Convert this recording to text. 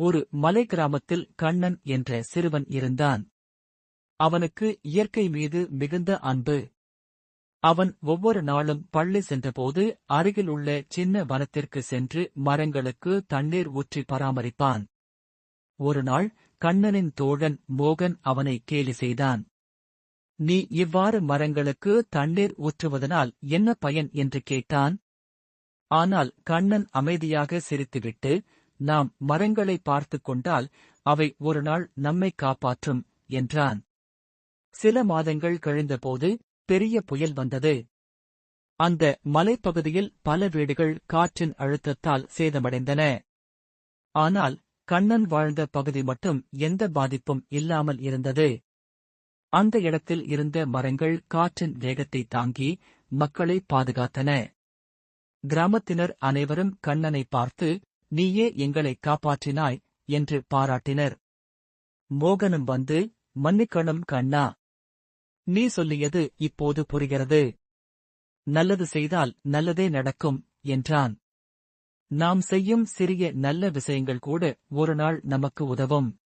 ஒரு மலை கிராமத்தில் கண்ணன் என்ற சிறுவன் இருந்தான். அவனுக்கு இயற்கை மீது மிகுந்த அன்பு. அவன் ஒவ்வொரு நாளும் பள்ளி சென்றபோது அருகில் உள்ள சின்ன வனத்திற்கு சென்று மரங்களுக்கு தண்ணீர் ஊற்றி பராமரிப்பான். ஒரு நாள் கண்ணனின் தோழன் மோகன் அவனை கேலி செய்தான். நீ இவ்வாறு மரங்களுக்கு தண்ணீர் ஊற்றுவதனால் என்ன பயன்? என்று கேட்டான். ஆனால் கண்ணன் அமைதியாக சிரித்துவிட்டு நாம் மரங்களை பார்த்துக் கொண்டால் அவை ஒரு நாள் நம்மை காப்பாற்றும் என்றான். சில மாதங்கள் கழிந்தபோது பெரிய புயல் வந்தது. அந்த மலைப்பகுதியில் பல வீடுகள் காற்றின் அழுத்தத்தால் சேதமடைந்தன. ஆனால் கண்ணன் வாழ்ந்த பகுதி மட்டும் எந்த பாதிப்பும் இல்லாமல் இருந்தது. அந்த இடத்தில் இருந்த மரங்கள் காற்றின் வேகத்தை தாங்கி மக்களை பாதுகாத்தன. கிராமத்தினர் அனைவரும் கண்ணனை பார்த்து நீயே எங்களை காப்பாற்றினாய் என்று பாராட்டினர். மோகனும் வந்து மன்னிக்கணும் கண்ணா. நீ சொல்லியது இப்போது புரிகிறது. நல்லது செய்தால் நல்லதே நடக்கும் என்றான். நாம் செய்யும் சிறிய நல்ல விஷயங்கள் கூட ஒரு நாள் நமக்கு உதவும்.